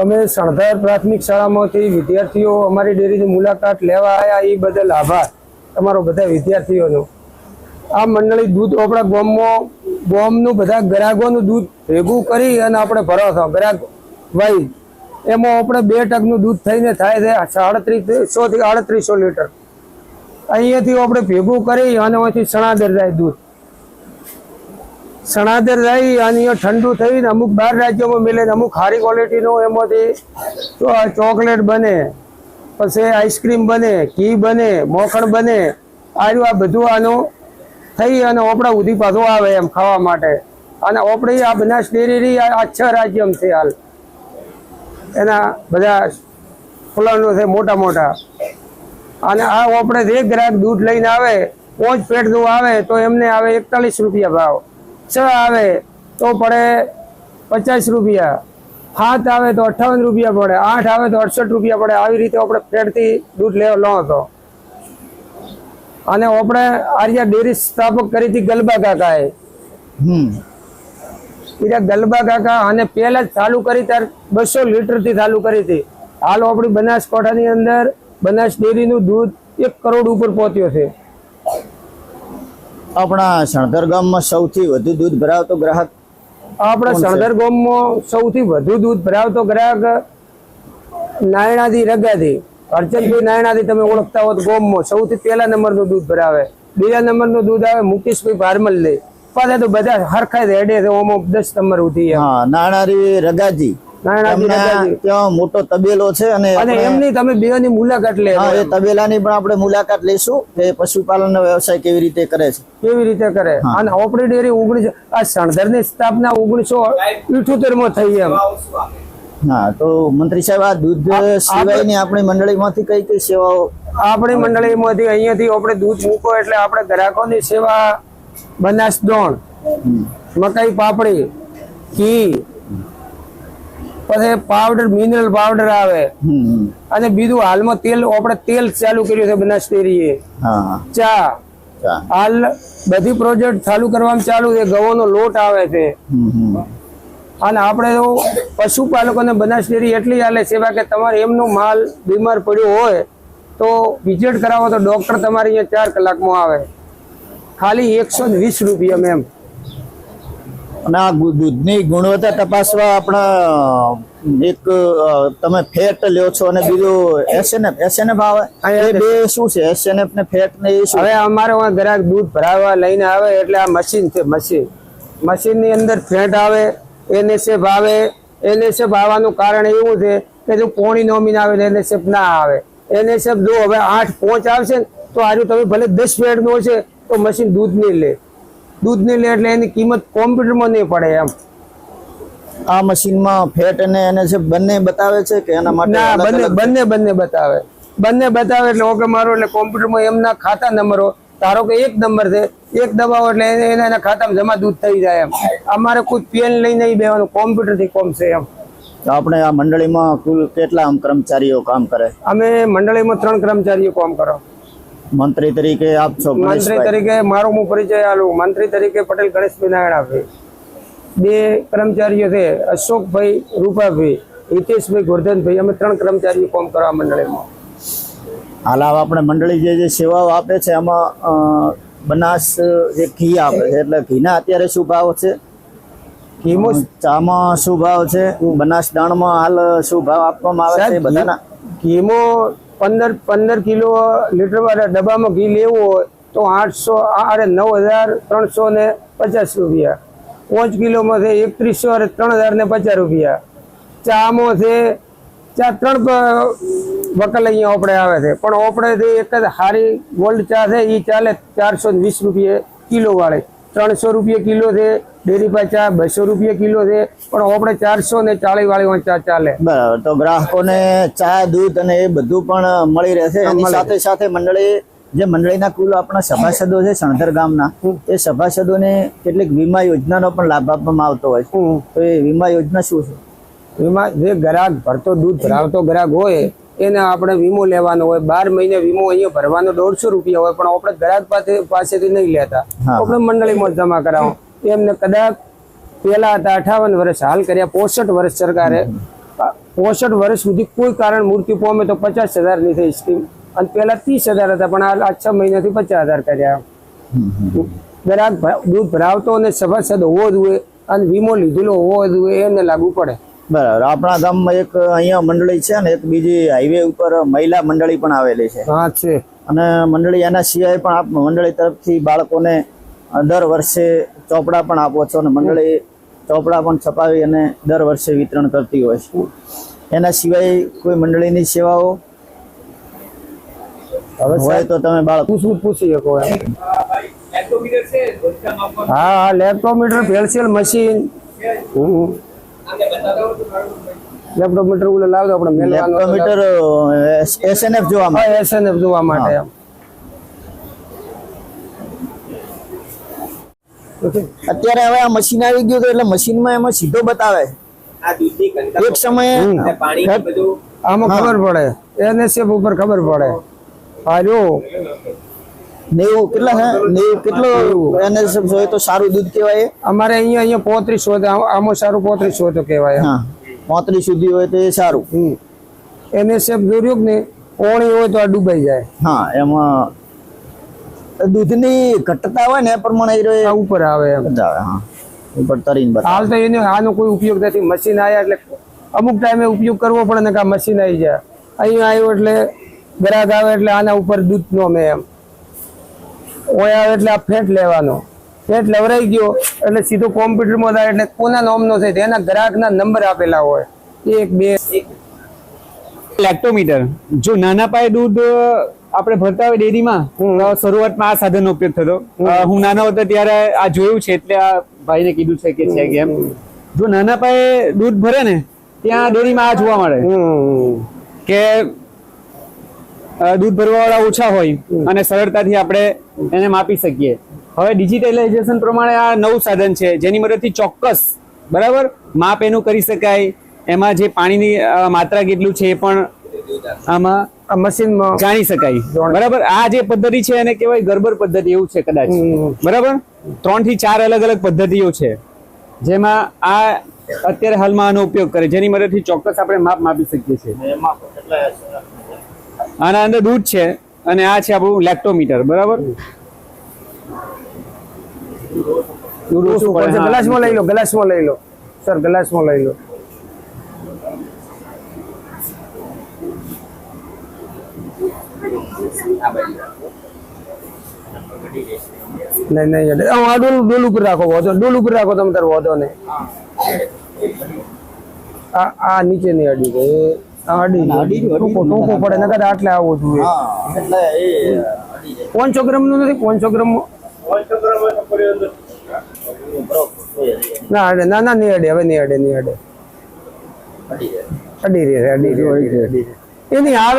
તમે સણધર પ્રાથમિક શાળામાંથી વિદ્યાર્થીઓ અમારી ડેરીની મુલાકાત લેવા આવ્યા એ બદલ આભાર. તમારો બધા વિદ્યાર્થીઓનો. આ મંડળી દૂધ આપણા ગોમમાં, ગોમનું બધા ગ્રાહકોનું દૂધ ભેગું કરી અને આપણે ભરાવતા ગ્રાહક વાઈ. એમાં આપણે બે ટકનું દૂધ થઈને થાય છે સાડત્રીસો થી આડત્રીસો લીટર. અહીંયાથી આપણે ભેગું કરી અને અહીંથી સણાદર જાય દૂધ. સણાદર જાય અને ઠંડુ થઈને અમુક બાર રાજ્યોમાં મિલે અમુક સારી ક્વોલિટીનું એમાંથી ચોકલેટ બને, પછી આઈસ્ક્રીમ બને, ઘી બને, મોખણ બને, આર્યું આ બધું આનું થઈ અને ઓપડા ઉધી પાછું આવે એમ ખાવા માટે. અને ઓપડી આ બનાસ ડેરી આ છ રાજ્યમ છે હાલ. એના બધા ફૂલાનો છે મોટા મોટા. અને આ ઓપડે જે ગ્રાહક દૂધ લઈને આવે, પોંચ પેટનું આવે તો એમને આવે એકતાલીસ રૂપિયા ભાવ. છ આવે તો પડે પચાસ રૂપિયા. સાત આવે તો અઠાવન રૂપિયા પડે. આઠ આવે તો અડસઠ રૂપિયા પડે. આવી રીતે આપણે પેટથી દૂધ લેવા લો હતો. અને આપણે આર્યા ડેરી સ્થાપક કરી હતી ગલબા કાકાએ. હમ. બીજા ગલબા કાકા અને પહેલા જ ચાલુ કરી ત્યારે બસો લીટરથી ચાલુ કરી હતી. હાલ આપણી બનાસકાંઠાની અંદર બનાસ ડેરીનું દૂધ એક કરોડ ઉપર પહોંચ્યો છે. આપણા શણધર ગામમાં સૌથી વધુ દૂધ ભરાવતો ગ્રાહક આપણા શણધર ગામમાં સૌથી વધુ દૂધ ભરાવતો ગ્રાહક નાયણાથી રગાથી અર્ચનભાઈ નાયણાથી તમે ઓળખતા હો તો ગામમાં. સૌથી પહેલા નંબરનું દૂધ ભરાવે. બીજા નંબરનું દૂધ આવે મુકેશભાઈ ભારમલ લે પાછા તો બધા હરખાય રેડે છે ઓમાં દસ નંબર ઉઠી હા નાણારી રગાજી ત્યાં મોટો તબેલો છે અને એમની તમે બેની મુલાકાત લે એ તબેલાની પણ આપણે મુલાકાત લઈશું કે પશુપાલનનો વ્યવસાય કેવી રીતે કરે છે. કેવી રીતે કરે? અને ઓપરી ડેરી ઓગણીસ આ સણધરની સ્થાપના ઓગણીસો ઇઠોતેરમાં થઈ એમ. હા તો મંત્રી સાહેબ આ દૂધ સિવાયની આપણી મંડળીમાંથી કઈ કઈ સેવાઓ આપણી મંડળીમાંથી અહીંયાથી આપણે દૂધ મૂકો એટલે આપણે ગ્રાહકોની સેવા બનાસ દોણ મકાઈ પાપડી ઘી પછી પાવડર મિનરલ પાવડર આવે. અને બીજું હાલમાં તેલ આપણે તેલ ચાલુ કર્યું છે બનાસ ડેરીએ. હા હા. ચા. હાલ બધી પ્રોજેક્ટ ચાલુ કરવામાં ચાલુ છે. ઘઉંનો લોટ આવે છે. અને આપણે તો પશુપાલકોને બનાસ ડેરી એટલી હાલે સેવા કે તમારે એમનો માલ બીમાર પડ્યો હોય તો વિઝિટ કરાવો તો ડોક્ટર તમારે અહીંયા ચાર કલાકમાં આવે. ખાલી એકસો વીસ રૂપિયા મેમ અને આ દૂધની ગુણવત્તા તપાસવા આપણા એક તમે ફેટ લ્યો છો અને બીજું એસએનએફ એસએનએફ આવે? એ બે શું છે? એસએનએફ ને ફેટ ને એ શું? હવે અમારે ગ્રાહક દૂધ ભરાવવા લઈને આવે એટલે આ મશીન છે મશીન. મશીનની અંદર ફેટ આવે એનએસએફ આવે. એનએસએફ આવવાનું કારણ એવું છે કે જો પોણી નોમીન આવે ને એનએસએફ ના આવે. એનએસએફ જો હવે આઠ પોંચ આવશે ને તો આજુ તમે ભલે દસ ફેટનું છે તો મશીન દૂધ નહીં લે. દૂધ નહીં લે એટલે એની કિંમત કોમ્પ્યુટરમાં નહીં પડે એમ. આ મશીનમાં ફેટ અને એનએસએફ બંને બતાવે છે કે એના માટે ના બંને બંને બંને બતાવે. બંને બતાવે એટલે ઓકે મારો એટલે કોમ્પ્યુટરમાં એમના ખાતા નંબરો. ધારો કે એક નંબર છે એક દબાવો એટલે એના એના ખાતામાં જમા દૂધ થઈ જાય એમ. અમારે કોઈ પેન લઈને નહીં બેવાનું કોમ્પ્યુટરથી કોમ છે એમ. તો આપણે આ મંડળીમાં કુલ કેટલા કર્મચારીઓ કામ કરે? અમે મંડળીમાં ત્રણ કર્મચારીઓ કામ કરો. મંત્રી તરીકે આપ છો મંત્રી તરીકે મારો હું પરિચય આલું મંત્રી તરીકે પટેલ ગણેશભાઈ નારાયણાભાઈ બે કર્મચારીઓ છે અશોકભાઈ રૂપાભાઈ હિતેશભાઈ ગોરધનભાઈ. અમે ત્રણ કર્મચારીઓ કામ કરવા મંડળીમાં. હાલ આપણે મંડળી જે જે સેવાઓ આપે છે એમાં અ, બનાસ જે ઘી આપે છે એટલે ઘીના અત્યારે શું ભાવ છે? ઘીમો ચામાં શું ભાવ છે? બનાસ દાણમાં હાલ શું ભાવ આપવામાં આવે છે બધાના? ઘીમાં પંદર પંદર કિલો લીટરવાળા ડબ્બામાં ઘી લેવું હોય તો આઠસો અરે નવ હજાર ત્રણસો ને પચાસ રૂપિયા. પાંચ કિલોમાં છે એકત્રીસો અરે ત્રણ હજાર ને પચાસ રૂપિયા. ચામાં છે ચા ત્રણ વકલ અહીંયા ઓપડે આવે છે. પણ ઓપડે ઓપડેથી એક જ સારી ગોલ્ડ ચા છે એ ચાલે ચારસો વીસ રૂપિયા કિલો વાળી. ત્રણસો રૂપિયા કિલો છે ડેરી પા ચા બસો રૂપિયા કિલો છે પણ આપણે ચારસો ને ચાલીસ વાળી ચા ચાલે. બરાબર. તો ગ્રાહકોને ચા દૂધ અને એ બધું પણ મળી રહેશે. સાથે સાથે મંડળી જે મંડળીના કુલ આપણા સભાસદો છે સણધર ગામના એ સભાસદોને કેટલીક વીમા યોજનાનો પણ લાભ આપવામાં આવતો હોય તો એ વીમા યોજના શું છે? વીમા જે ગ્રાહક ભરતો દૂધ ભરાવતો ગ્રાહક હોય એને આપણે વીમો લેવાનો હોય. બાર મહિને વીમો અહીંયા ભરવાનો દોઢસો રૂપિયા હોય પણ આપણે ગ્રાહક પાસે પાસેથી નહીં લેતા. આપણે મંડળીમાં જમા કરાવો. એમને કદાચ પેલા હતા અઠાવન વર્ષ હાલ કર્યા પોસઠ વર્ષ સરકારે. પોસઠ વર્ષ સુધી કોઈ કારણ મૂર્તિ પામે તો પચાસ હજારની થઈ સ્કીમ. અને પહેલા ત્રીસ હજાર હતા પણ આ છ મહિનાથી પચાસ હજાર કર્યા. ગ્રાહક દૂધ ભરાવતો અને સભાસદ હોવો જોઈએ અને વીમો લીધેલો હોવો જોઈએ એને લાગુ પડે. બરાબર. આપણા ગામમાં એક અહીંયા મંડળી છે ને એક બીજી હાઈવે ઉપર મહિલા મંડળી પણ આવેલી છે. હા છે. અને મંડળી એના સિવાય પણ આપ મંડળી તરફથી બાળકોને દર વર્ષે ચોપડા પણ આપો છો અને મંડળી ચોપડા પણ છપાવી અને દર વર્ષે વિતરણ કરતી હોય છે. એના સિવાય કોઈ મંડળીની સેવાઓ? હવે હોય તો તમે બાળક પૂછવું પૂછી શકો હા હા લેપ્ટોમીટર પેન્સિલ મશીન. લેપ્ટોમીટર ઓલો લાવતો આપણે લેપ્ટોમીટર એસએનએફ જોવા માટે. એસએનએફ જોવા માટે એમ Okay. અત્યારે હવે આ મશીન આવી ગયું તો એટલે મશીનમાં એમાં સીધો બતાવે. એક સમયે અને પાણી બધું. આમાં ખબર પડે. એનએસએફ ઉપર ખબર પડે. હા નેવું કેટલા હે? નેવું કેટલો એનએસએફ જોઈએ તો સારું દૂધ કહેવાય અમારે અહીંયા અહીંયા પોત્રીસ હોય આમાં સારું પોત્રીસ હોય તો કહેવાય. હા. પોત્રીસ સુધી હોય તો એ સારું. હમ. એનએસએફ જોયું ને ઓણી હોય તો આ ડૂબાઈ જાય. હા એમાં દૂધની ઘટતા હોય ને એ પ્રમાણે એ ઉપર આવે એમ. હા. ઉપર તરીને હાલ તો એનો આનો કોઈ ઉપયોગ નથી. મશીન આવ્યા એટલે અમુક ટાઈમે ઉપયોગ કરવો પડે ને કે મશીન આવી જાય. અહીંયા આવ્યો એટલે ગ્રાહક આવે એટલે આના ઉપર દૂધ નો મેં એમ. ઓય આવે એટલે આ ફેટ લેવાનો. ફેટ લવરાઈ ગયો એટલે સીધો કોમ્પ્યુટરમાં થાય એટલે કોના નોમનો થાય તેના એના ગ્રાહકના નંબર આપેલા હોય. એક બે. લેક્ટોમીટર જો નાના પાયે દૂધ આપણે ભરતા હોય ડેરીમાં શરૂઆતમાં આ સાધનનો ઉપયોગ થતો. હું નાનો હતો ત્યારે આ જોયું છે એટલે આ ભાઈને કીધું છે કે છે કે એમ જો નાના પાયે દૂધ ભરે ને ત્યાં ડેરીમાં આ જોવા મળે. કે દૂધ દૂધ ભરવાવાળા ઓછા હોય અને સરળતાથી આપણે એને માપી શકીએ. હવે ડિજિટલાઇઝેશન પ્રમાણે આ નવું સાધન છે જેની મદદથી ચોક્કસ બરાબર માપ એનું કરી શકાય. એમાં જે પાણીની માત્રા કેટલું છે એ પણ આમાં આ મશીનમાં જાણી શકાય. બરાબર? આ જે પદ્ધતિ છે એને કહેવાય ગરબર પદ્ધતિ એવું છે કદાચ. બરાબર? ત્રણથી ચાર અલગ અલગ પદ્ધતિઓ છે. જેમાં આ અત્યારે હાલમાં આનો ઉપયોગ કરે. જેની મદદથી ચોક્કસ આપણે માપ માપી શકીએ છીએ. આના અંદર દૂધ છે અને આ છે આપણું લેક્ટોમીટર. બરાબર? ગ્લાસમાં લઈ લો ગ્લાસમાં લઈ લો. સર ગ્લાસમાં લઈ લો. નહીં નહીં એટલે આ ડોલ ડોલ ઉપર રાખો વધો. ડોલ ઉપર રાખો તમે તાર વધો ને આ આ નીચે નહીં અડી ગઈ આ અડી. ટૂંકો ટૂંકો પડે નકર આટલે આવવું જોઈએ હા એટલે ગ્રામનું નથી પાંચસો ગ્રામ ના અડે ના ના નહીં અડે હવે નહીં અડે નહીં અડે અડી રે અડી રહે અડી રહે એની આવે